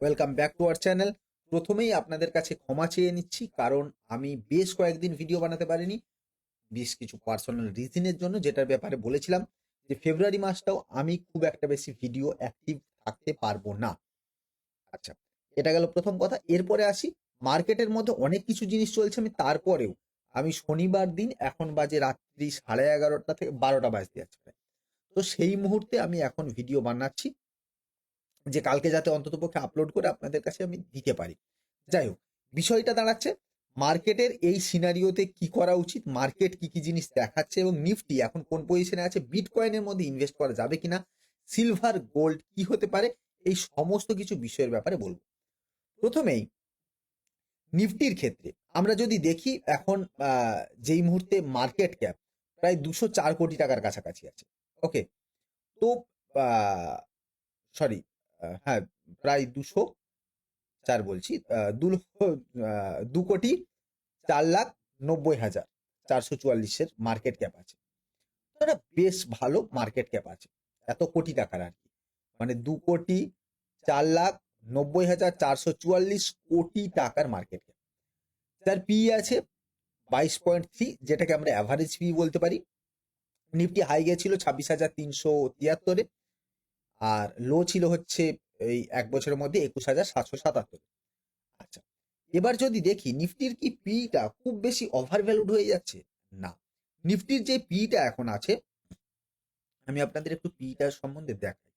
Welcome back to our channel প্রথমেই আপনাদের কাছে ক্ষমা চেয়ে নিচ্ছি, কারণ আমি বেশ কয়েকদিন ভিডিও বানাতে পারিনি, বেশ কিছু পার্সোনাল রিজনের জন্য যেটার ব্যাপারে বলেছিলাম যে ফেব্রুয়ারি মাসটাও আমি খুব একটা বেশি ভিডিও অ্যাক্টিভ থাকতে পারব না। আচ্ছা এটা গেল প্রথম কথা। এরপরে আসি মার্কেটের মধ্যে অনেক কিছু জিনিস চলছে, আমি তারপরেও আমি শনিবার দিন এখন বাজে রাত্রি সাড়ে এগারোটা থেকে বারোটা বাজতে যাচ্ছে। তো সেই মুহূর্তে আমি এখন ভিডিও বানাচ্ছি। যে কালকে যাতে অন্ততপক্ষে আপলোড করে আপনাদের কাছে আমি দিতে পারি। যাই হোক, বিষয়টা দাঁড়াচ্ছে মার্কেটের এই সিনারিওতে কি করা উচিত? মার্কেট কি কি জিনিস দেখাচ্ছে এবং নিফটি এখন কোন পজিশনে আছে? বিটকয়েনের মধ্যে ইনভেস্ট করা যাবে কিনা? সিলভার গোল্ড কি হতে পারে? এই সমস্ত কিছু বিষয়ের ব্যাপারে বলব। প্রথমেই নিফটির ক্ষেত্রে আমরা যদি দেখি এখন যেই মুহূর্তে মার্কেট ক্যাপ প্রায় দুশো চার কোটি টাকার কাছাকাছি আছে ওকে তো সরি হ্যাঁ প্রায় দুশো, চার বলছি দু দু কোটি চার লাখ নব্বই হাজার চারশো চুয়াল্লিশের মার্কেট ক্যাপ আছে। বেশ ভালো মার্কেট ক্যাপ আছে, এত কোটি টাকার আর কি। মানে দু কোটি চার লাখ নব্বই হাজার চারশো চুয়াল্লিশ কোটি টাকার মার্কেট ক্যাপ তার পি আছে বাইশ পয়েন্ট থ্রি যেটাকে আমরা অ্যাভারেজ পি বলতে পারি। নিফটি হাই গেছিল ছাব্বিশ হাজার তিনশো তিয়াত্তরে। আর লো ছিল হচ্ছে এই এক বছরের মধ্যে একুশ হাজার সাতশো সাতাত্তর। আচ্ছা এবার যদি দেখি নিফটির কি পিটা খুব বেশি ওভার ভ্যালুড হয়ে যাচ্ছে? না, নিফটির যে পিটা এখন আছে, আমি আপনাদের একটু পিটার সম্বন্ধে দেখাই।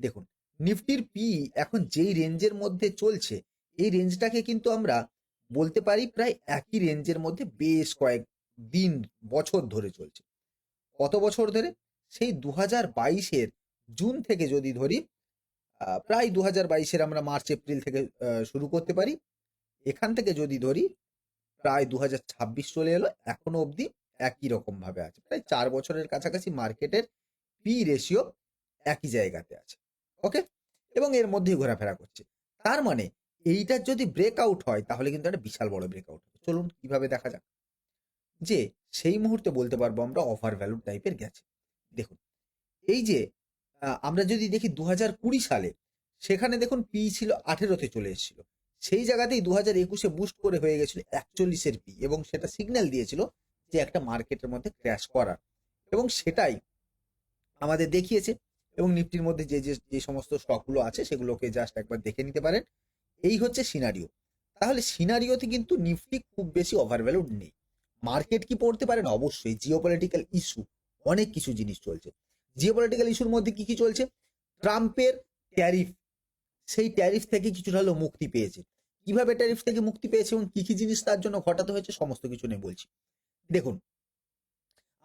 দেখুন, নিফটির পি এখন যেই রেঞ্জের মধ্যে চলছে, এই রেঞ্জটাকে কিন্তু আমরা বলতে পারি প্রায় একই রেঞ্জের মধ্যে বেশ কয়েক দিন, বছর ধরে চলছে। কত বছর ধরে? সেই দু হাজার বাইশের জুন থেকে যদি ধরি প্রায় দু হাজার বাইশের আমরা মার্চ, এপ্রিল থেকে শুরু করতে পারি। এখান থেকে যদি ধরি, প্রায় দু হাজার ছাব্বিশ চলে এলো, এখনও অবধি একই রকমভাবে আছে। প্রায় চার বছরের কাছাকাছি মার্কেটের পি রেশিও একই জায়গাতে আছে। ওকে? এবং এর মধ্যেই ঘোরাফেরা করছে। তার মানে এইটার যদি ব্রেকআউট হয়, তাহলে কিন্তু একটা বিশাল বড় ব্রেকআউট হবে। চলুন কীভাবে দেখা যাক? যে, সেই মুহূর্তে বলতে পারব আমরা অফার ভ্যালু টাইপের গেছে। দেখুন, এই যে আমরা যদি দেখি দু হাজার কুড়ি সালে, সেখানে দেখুন পি ছিল আঠেরোতে চলে এসেছিল। সেই জায়গাতেই দু হাজার একুশে বুস্ট করে হয়ে গেছিল একচল্লিশের পি এবং সেটা সিগন্যাল দিয়েছিল যে একটা মার্কেটের মধ্যে ক্র্যাশ করার। এবং সেটাই আমাদের দেখিয়েছে এবং নিফটির মধ্যে যে যে যে সমস্ত স্টকগুলো আছে সেগুলোকে জাস্ট একবার দেখে নিতে পারেন। এই হচ্ছে সিনারিও তাহলে সিনারিওতে কিন্তু নিফটি খুব বেশি ওভার ভ্যালুড নেই। মার্কেট কি পড়তে পারেন অবশ্যই। জিওপলিটিক্যাল ইস্যু অনেক কিছু জিনিস চলছে। জিওপলিটিক্যাল ইস্যুর মধ্যে কি কি চলছে? ট্রাম্পের ট্যারিফ সেই ট্যারিফ থেকে কিছুটা হলেও মুক্তি পেয়েছে। কীভাবে ট্যারিফ থেকে মুক্তি পেয়েছে এবং কি কি জিনিস তার জন্য ঘটাতে হয়েছে সমস্ত কিছু নিয়ে বলছি। দেখুন,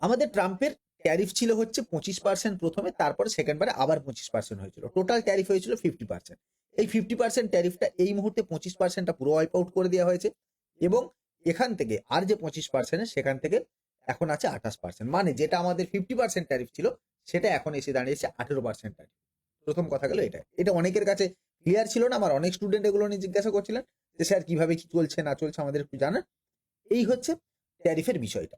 আমাদের ট্রাম্পের ট্যারিফ ছিল হচ্ছে পঁচিশ পার্সেন্ট প্রথমে, তারপরে সেকেন্ড বারে আবার পঁচিশ পার্সেন্ট হয়েছিল। টোটাল ট্যারিফ হয়েছিল ফিফটি পার্সেন্ট এই ফিফটি পার্সেন্ট ট্যারিফটা এই মুহূর্তে পঁচিশ পার্সেন্টটা পুরো ওয়াইপ আউট করে দেওয়া হয়েছে এবং এখান থেকে আর যে পঁচিশ পার্সেন্ট সেখান থেকে এখন আছে আঠাশ পার্সেন্ট মানে যেটা আমাদের ফিফটি পার্সেন্ট ট্যারিফ ছিল সেটা এখন এসে দাঁড়িয়েছে আঠেরো পার্সেন্ট ট্যারিফ প্রথম কথা গেল এটা এটা অনেকের কাছে ক্লিয়ার ছিল না, আমার অনেক স্টুডেন্ট এগুলো নিয়ে জিজ্ঞাসা করছিলেন যে, স্যার, কীভাবে কি চলছে, না চলছে, আমাদের একটু জানান। এই হচ্ছে ট্যারিফের বিষয়টা।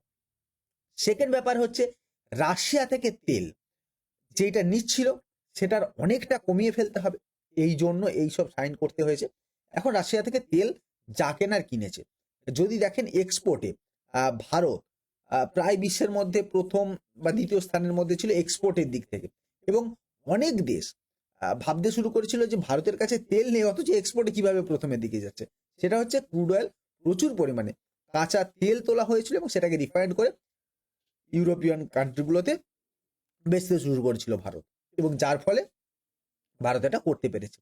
সেকেন্ড ব্যাপার হচ্ছে, রাশিয়া থেকে তেল যেটা নিচ্ছিল, সেটার অনেকটা কমিয়ে ফেলতে হবে। এই জন্য এই সব সাইন করতে হয়েছে। এখন রাশিয়া থেকে তেল যা কেনার কিনেছে। যদি দেখেন এক্সপোর্টে ভারত প্রায় বিশ্বের মধ্যে প্রথম বা দ্বিতীয় স্থানের মধ্যে ছিল এক্সপোর্টের দিক থেকে। এবং অনেক দেশ ভাবতে শুরু করেছিল যে ভারতের কাছে তেল নেই, অথচ এক্সপোর্টে কীভাবে প্রথমের দিকে যাচ্ছে। সেটা হচ্ছে ক্রুড অয়েল প্রচুর পরিমাণে। কাঁচা তেল তোলা হয়েছিল এবং সেটাকে রিফাইন্ড করে ইউরোপিয়ান কান্ট্রিগুলোতে বেচতে শুরু করেছিল ভারত। এবং যার ফলে ভারত এটা করতে পেরেছে।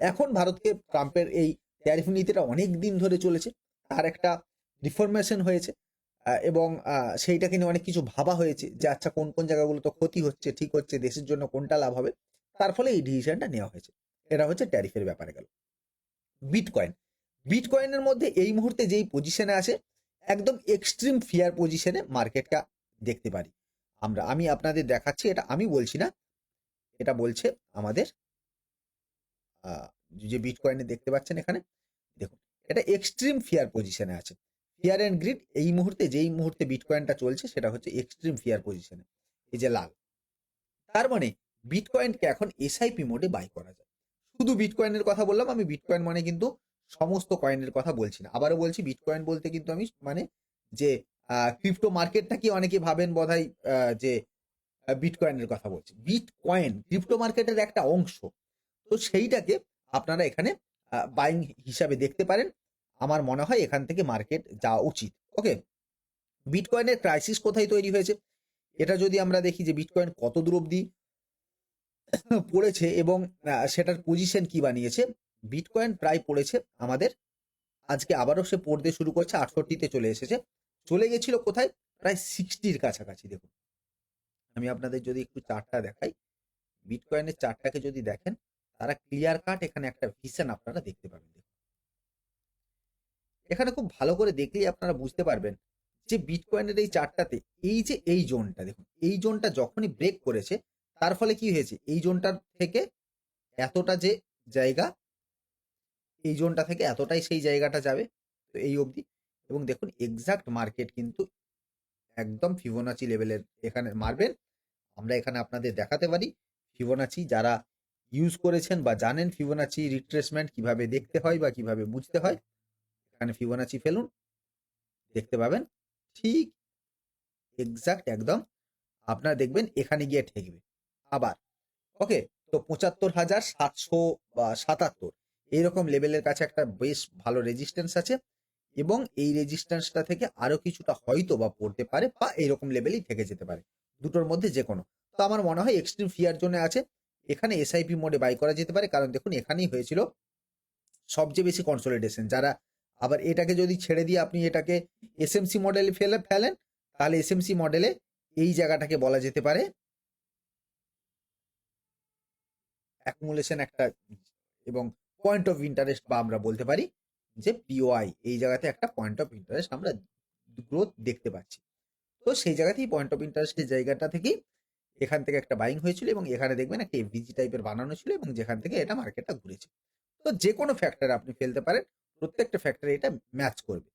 এখন ভারতকে ট্রাম্পের এই ট্যারিফ নীতিটা অনেক দিন ধরে চলেছে। তার একটা রিফরমেশন হয়েছে। এবং সেইটাকে নিয়ে অনেক কিছু ভাবা হয়েছে যে আচ্ছা কোন কোন জায়গাগুলো তো ক্ষতি হচ্ছে, ঠিক হচ্ছে, দেশের জন্য কোনটা লাভ হবে? তার ফলে এই ডিসিশনটা নেওয়া হয়েছে। এটা হচ্ছে ট্যারিফের ব্যাপারে গেল। বিটকয়েন বিটকয়েনের মধ্যে এই মুহূর্তে যেই পজিশনে আছে, একদম এক্সট্রিম ফিয়ার পজিশনে মার্কেটটা দেখতে পারি। আমরা, আমি আপনাদের দেখাচ্ছি, এটা আমি বলছি না, এটা বলছে আমাদের যে বিটকয়েনে দেখতে পাচ্ছেন এখানে, দেখুন, এটা এক্সট্রিম ফিয়ার পজিশনে আছে। ফিয়ার অ্যান্ড গ্রিড এই মুহূর্তে, যেই মুহূর্তে বিটকয়েনটা চলছে, সেটা হচ্ছে এক্সট্রিম ফিয়ার পজিশনে এই যে লাল। তার মানে বিটকয়েনকে এখন এসআইপি মোডে বাই করা যায়। শুধু বিটকয়েনের কথা বললাম, আমি বিটকয়েন মানে কিন্তু সমস্ত কয়েনের কথা বলছি না। আবারও বলছি বিটকয়েন বলতে কিন্তু আমি মানে যে ক্রিপ্টো মার্কেটটা কি অনেকে ভাবেন বোধহয় যে বিটকয়েনের কথা বলছি। বিটকয়েন ক্রিপ্টো মার্কেটের একটা অংশ। তো সেইটাকে আপনারা এখানে বাইং হিসাবে দেখতে পারেন। আমার মনে হয় এখান থেকে মার্কেট যাওয়া উচিত। ওকে বিটকয়েনের ক্রাইসিস কোথায় তৈরি হয়েছে? এটা যদি আমরা দেখি যে বিটকয়েন কত দূর অব্দি পড়েছে এবং সেটার পজিশন কি বানিয়েছে? বিটকয়েন প্রায় পড়েছে আমাদের, আজকে আবারও সে পড়তে শুরু করছে, আটষট্টিতে চলে এসেছে। চলে গেছিল কোথায়? প্রায় সিক্সটির কাছাকাছি, দেখুন। আমি আপনাদের যদি একটু চারটা দেখাই বিটকয়েনের চারটাকে যদি দেখেন, তারা ক্লিয়ার কাট এখানে একটা ভিশন আপনারা দেখতে পাবেন। এখানে খুব ভালো করে দেখলেই আপনারা বুঝতে পারবেন যে বিটকয়েনের এই চারটাতে এই যে এই জোনটা, দেখুন, এই জোনটা যখনই ব্রেক করেছে, তার ফলে কি হয়েছে? এই জোনটার থেকে এতটা যে জায়গা, এই জোনটা থেকে এতটাই সেই জায়গাটা যাবে তো এই অবধি। এবং দেখুন এক্সাক্ট মার্কেট কিন্তু একদম ফিবোনাচি লেভেলের এখানে মারবেন। আমরা এখানে আপনাদের দেখাতে পারি ফিবোনাচি যারা ইউজ করেছেন বা জানেন ফিবোনাচি রিট্রেসমেন্ট কীভাবে দেখতে হয় বা কীভাবে বুঝতে হয়। এখানে ফিবোনাচি ফেলুন, দেখতে পাবেন, ঠিক এক্সাক্ট একদম, আপনারা দেখবেন এখানে গিয়ে ঠেকবে, আবার ওকে তো পঁচাত্তর হাজার সাতশো বা সাতাত্তর এইরকম লেভেলের কাছে একটা বেশ ভালো রেজিস্ট্যান্স আছে এবং এই রেজিস্ট্যান্সটা থেকে আরও কিছুটা হয়তো বা পড়তে পারে বা এইরকম লেভেলেই থেকে যেতে পারে, দুটোর মধ্যে যে কোনো তো আমার মনে হয় এক্সট্রিম ফিয়ার জন্য আছে, এখানে এসআইপি মোডে বাই করা যেতে পারে, কারণ দেখুন এখানেই হয়েছিল সবচেয়ে বেশি কনসোলিডেশন যারা আবার এটাকে যদি ছেড়ে দিয়ে আপনি এটাকে এসএমসি মডেলে ফেলে ফেলেন, তাহলে এসএমসি মডেলে এই জায়গাটাকে বলা যেতে পারে অ্যাকুমুলেশন একটা এবং পয়েন্ট অফ ইন্টারেস্ট বা আমরা বলতে পারি যে পিওআই এই জায়গাতে একটা পয়েন্ট অফ ইন্টারেস্ট আমরা গ্রোথ দেখতে পাচ্ছি। তো সেই জায়গাতেই পয়েন্ট অফ ইন্টারেস্টের জায়গাটা থেকেই এখান থেকে একটা বাইং হয়েছিল এবং এখানে দেখবেন একটা এফডিজি টাইপের বানানো ছিল এবং যেখান থেকে এটা মার্কেটটা ঘুরেছে। তো যে কোনো ফ্যাক্টর আপনি ফেলতে পারেন প্রত্যেকটা ফ্যাক্টরে এটা ম্যাচ করবে।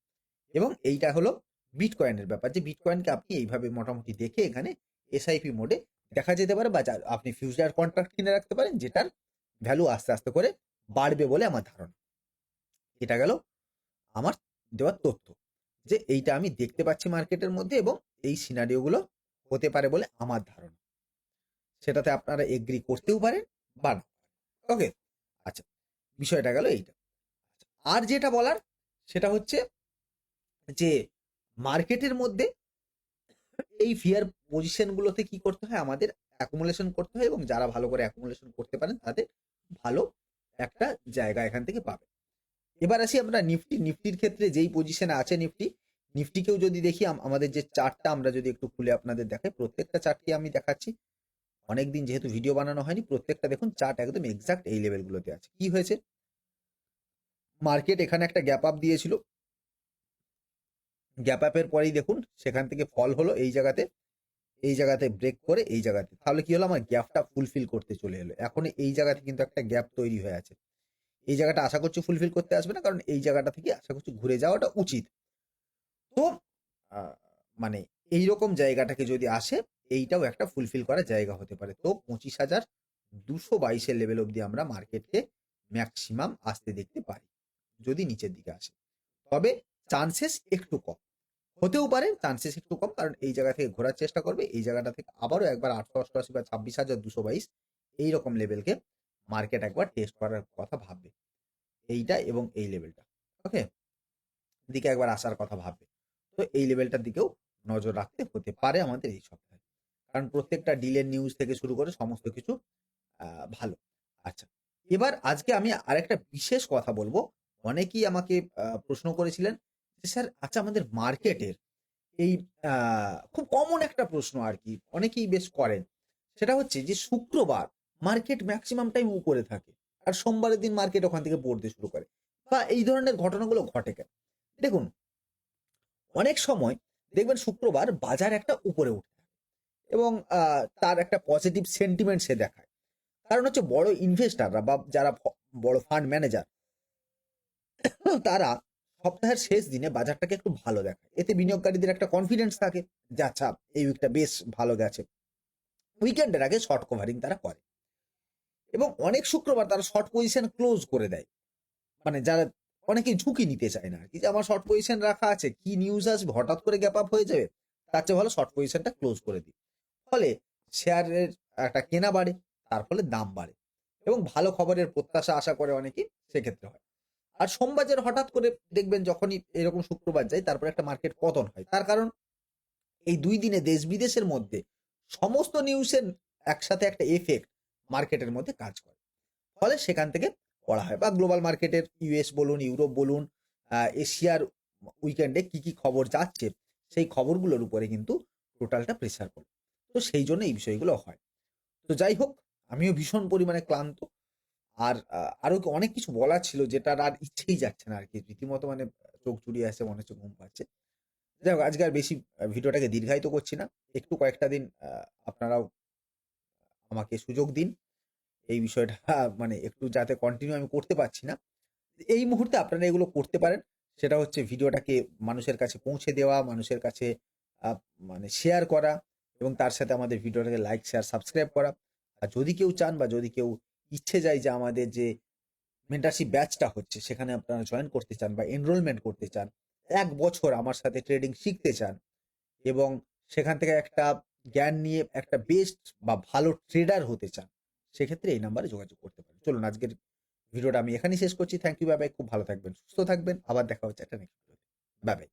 এবং এইটা হলো বিটকয়েনের ব্যাপার। যে বিটকয়েনকে আপনি এইভাবে মোটামুটি দেখে এখানে এসআইপি মোডে দেখা যেতে পারে বা আপনি ফিউচার কন্ট্রাক্ট কিনে রাখতে পারেন, যেটার ভ্যালু আস্তে আস্তে করে বাড়বে বলে আমার ধারণা। এটা গেল আমার দেওয়ার তথ্য। যে এইটা আমি দেখতে পাচ্ছি মার্কেটের মধ্যে এবং এই সিনারিওগুলো হতে পারে বলে আমার ধারণা। সেটাতে আপনারা এগ্রি করতেও পারেন বা না। ওকে আচ্ছা বিষয়টা গেল এইটা। আর যেটা বলার, সেটা হচ্ছে যে মার্কেটের মধ্যে এই ফিয়ার পজিশনগুলোতে কি করতে হয়? আমাদের অ্যাকুমুলেশন করতে হয় এবং যারা ভালো করে অ্যাকুমুলেশন করতে পারেন, তাদের ভালো একটা জায়গা এখান থেকে পাবে। এবার আসি আমরা নিফটি। নিফটির ক্ষেত্রে যেই পজিশনে আছে নিফটি, নিফটিকেও যদি দেখি আমাদের যে চার্টটা আমরা যদি একটু খুলে আপনাদের দেখাই, প্রত্যেকটা চার্টকে আমি দেখাচ্ছি। অনেকদিন যেহেতু ভিডিও বানানো হয়নি, প্রত্যেকটা দেখুন চার্ট একদম এক্সাক্ট এই লেভেলগুলোতে আছে। কি হয়েছে? মার্কেট এখানে একটা গ্যাপ আপ দিয়েছিল। গ্যাপ আপের পরেই দেখুন, সেখান থেকে ফল হলো এই জায়গাতে এই জায়গাতে ব্রেক করে এই জায়গাতে। তাহলে কি হলো? আমার গ্যাপটা ফুলফিল করতে চলে এলো। এখন এই জায়গাতে কিন্তু একটা গ্যাপ তৈরি হয়ে আছে। এই জায়গাটা আশা করছি ফুলফিল করতে আসবে না, কারণ এই জায়গাটা থেকে আশা করছি ঘুরে যাওয়াটা উচিত। তো মানে এই রকম জায়গাটাকে যদি আসে, এইটাও একটা ফুলফিল করার জায়গা হতে পারে। তো পঁচিশ হাজার দুশো বাইশের লেভেল অবধি আমরা মার্কেটকে ম্যাক্সিমাম আসতে দেখতে পারি। যদি নিচের দিকে আসে। তবে চান্সেস একটু কম। হতেও পারে চান্সেস একটু কম, কারণ এই জায়গা থেকে ঘোরার চেষ্টা করবে। এই জায়গাটা থেকে আবারও একবার আটশো অষ্টআশি বা ছাব্বিশ হাজার দুশো বাইশ এইরকম লেভেলকে মার্কেট একবার টেস্ট করার কথা ভাববে। এইটা এবং এই লেভেলটা ওকে দিকে একবার আসার কথা ভাববে। তো এই লেভেলটার দিকেও নজর রাখতে হতে পারে আমাদের এই সপ্তাহে। কারণ প্রত্যেকটা ডিলের নিউজ থেকে শুরু করে সমস্ত কিছু ভালো। আচ্ছা এবার আজকে আমি আরেকটা বিশেষ কথা বলব। অনেকেই আমাকে প্রশ্ন করেছিলেন যে, স্যার আচ্ছা আমাদের মার্কেটের এই খুব কমন একটা প্রশ্ন আর কি, অনেকেই বেশ করেন। সেটা হচ্ছে যে, শুক্রবার মার্কেট ম্যাক্সিমাম টাইম উপরে থাকে আর সোমবারের দিন মার্কেট ওখান থেকে পড়তে শুরু করে বা এই ধরনের ঘটনাগুলো ঘটে কেন? দেখুন, অনেক সময় দেখবেন শুক্রবার বাজার একটা উপরে উঠে এবং তার একটা পজিটিভ সেন্টিমেন্ট সে দেখায়। কারণ হচ্ছে বড় ইনভেস্টাররা বা যারা বড় ফান্ড ম্যানেজার তারা সপ্তাহের শেষ দিনে বাজারটাকে একটু ভালো দেখায়। এতে বিনিয়োগকারীদের একটা কনফিডেন্স থাকে যে আচ্ছা এই উইকটা বেশ ভালো গেছে। উইকেন্ডের আগে শর্ট কভারিং তারা করে। এবং অনেক শুক্রবার তারা শর্ট পজিশন ক্লোজ করে দেয়। মানে যারা অনেকে ঝুঁকি নিতে চায় না কি যে, আমার শর্ট পজিশন রাখা আছে, কি নিউজ আসবে? হঠাৎ করে গ্যাপ আপ হয়ে যাবে? তার চেয়ে ভালো শর্ট পজিশনটা ক্লোজ করে দিই। ফলে শেয়ারের একটা কেনা বাড়ে, তার ফলে দাম বাড়ে। এবং ভালো খবরের প্রত্যাশা আশা করে অনেকে সেক্ষেত্রে হয়। আর সোমবাজার হঠাৎ করে দেখবেন যখনই এরকম শুক্রবার যায়, তারপরে একটা মার্কেট পতন হয়। তার কারণ, এই দুই দিনে দেশ বিদেশের মধ্যে সমস্ত নিউজের একসাথে একটা এফেক্ট মার্কেটের মধ্যে কাজ করে। ফলে সেখান থেকে পড়া হয়। বা গ্লোবাল মার্কেটের ইউএস বলুন ইউরোপ বলুন এশিয়ার উইকেন্ডে কি কি খবর যাচ্ছে, সেই খবরগুলোর উপরে কিন্তু টোটালটা প্রেসার পড়ে। তো সেই জন্য এই বিষয়গুলো হয়। তো যাই হোক, আমিও ভীষণ পরিমাণে ক্লান্ত। আর আরও অনেক কিছু বলার ছিল যেটা আর ইচ্ছেই যাচ্ছে না আর কি রীতিমতো মানে চোখ জুড়িয়ে আসে মনে হচ্ছে ঘুম পাচ্ছে। যাই হোক, আজকে আর বেশি ভিডিওটাকে দীর্ঘায়িত করছি না। একটু কয়েকটা দিন আপনারাও আমাকে সুযোগ দিন। এই বিষয়টা মানে একটু যাতে কন্টিনিউ আমি করতে পারছি না। এই মুহূর্তে আপনারা এগুলো করতে পারেন। সেটা হচ্ছে ভিডিওটাকে মানুষের কাছে পৌঁছে দেওয়া, মানুষের কাছে মানে শেয়ার করা এবং তার সাথে আমাদের ভিডিওটাকে লাইক শেয়ার সাবস্ক্রাইব করা। আর যদি কেউ চান বা যদি কেউ ইচ্ছে যায় যে আমাদের যে মেন্টারশিপ ব্যাচটা হচ্ছে, সেখানে আপনারা জয়েন করতে চান বা এনরোলমেন্ট করতে চান, এক বছর আমার সাথে ট্রেডিং শিখতে চান এবং সেখান থেকে একটা জ্ঞান নিয়ে একটা বেস্ট বা ভালো ট্রেডার হতে চান, সেক্ষেত্রে এই নাম্বারে যোগাযোগ করতে পারেন। চলুন আজকের ভিডিওটা আমি এখানেই শেষ করছি। থ্যাংক ইউ বাই বাই খুব ভালো থাকবেন, সুস্থ থাকবেন। আবার দেখা হচ্ছে একটা নেক্সট ভিডিওতে বাই বাই